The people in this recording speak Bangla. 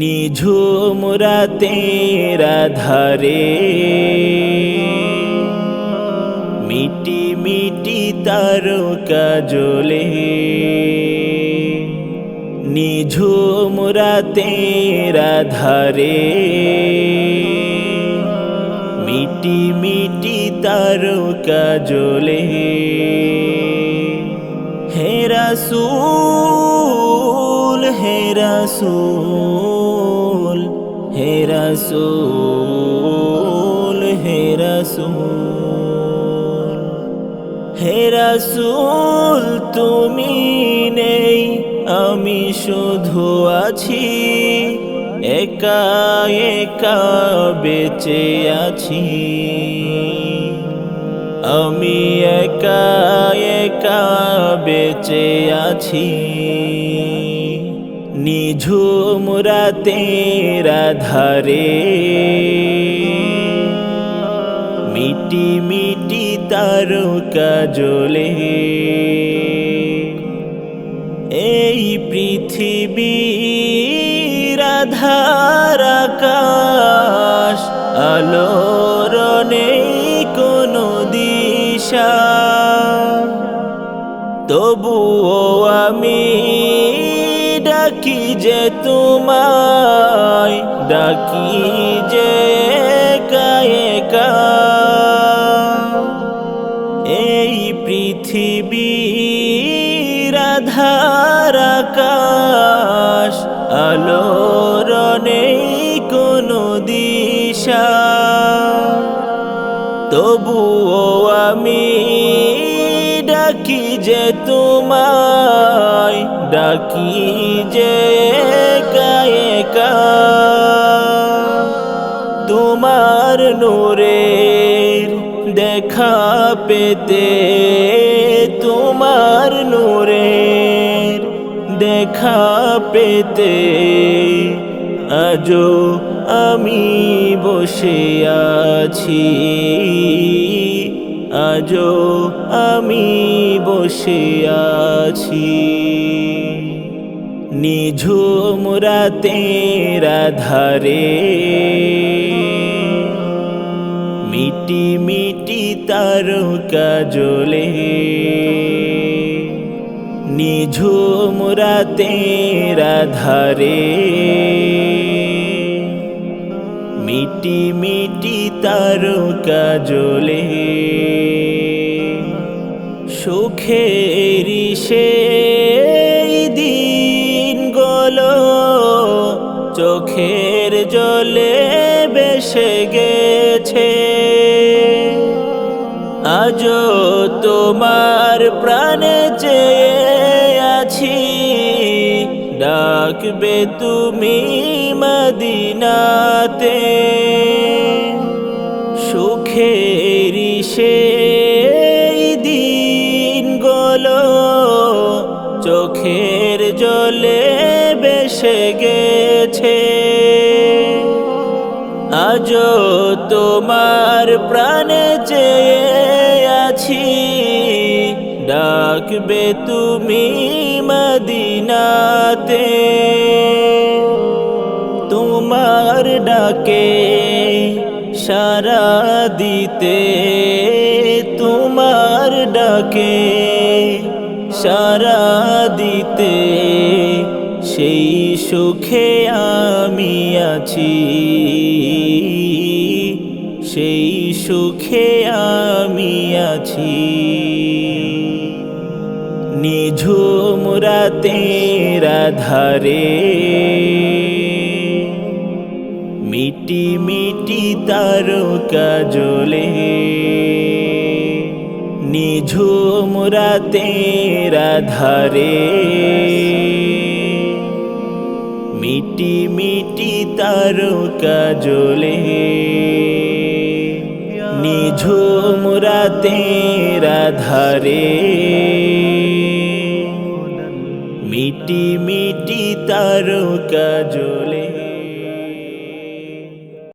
নিঝুম রাতের ধারে মিটি মিটি তারকা জ্বলে। নিঝুম রাতের ধারে মিটি মিটি তারকা জ্বলে। হেরা সুল হেরা সুল হেরা সুল হেরা সুল হেরা সুল তুমি নেই, আমি শুধু আছি। একা একা বেঁচে আছি। আমি একা একা বেঁচে আছি। নিঝুম রাতের ধারে মিটি মিটি তারকা জ্বলে। এই পৃথিবীর আধার আকাশ, আলোর নেই কোনো দিশা তবুও আমি ডাকি যে তোমায়, ডাকি যে একা। এই পৃথিবীর আধার আকাশ, আলোর নেই কোনো দিশা। তবুও আমি ডাকি যে তোমায়, ডাকি যে একা। তোমার নূরের দেখা পেতে, তোমার নূরের দেখা পেতে, আজও আমি বসে আছি। আজও আমি বসে আছি। নিঝুম রাতের ধারে মিটি মিটি তারকা জ্বলে নিঝুম রাতের ধারে মিটি মিটি তারকা জ্বলে সুখের সেই দিন গলো চোখের জলে বেসে গেছে। আজও তোমার প্রাণে চেয়ে আছি। ডাকবে তুমি মদিনাতে। জলে বেসে গেছে। আজও তোমার প্রাণে চেয়ে আছি। ডাকবে তুমি মদিনাতে। তোমার ডাকে সারা দিতে। তোমার ডাকে সারা দিতে, সেই সুখে আমি আছি। সেই সুখে আমি আছি। নিঝুম রাতের ধারে মিটি মিটি তারকা জ্বলে। নিঝুম রাতের ধারে মিটি মিটি তারকা জ্বলে। নিঝুম রাতের ধারে মিটি মিটি তারকা জ্বলে।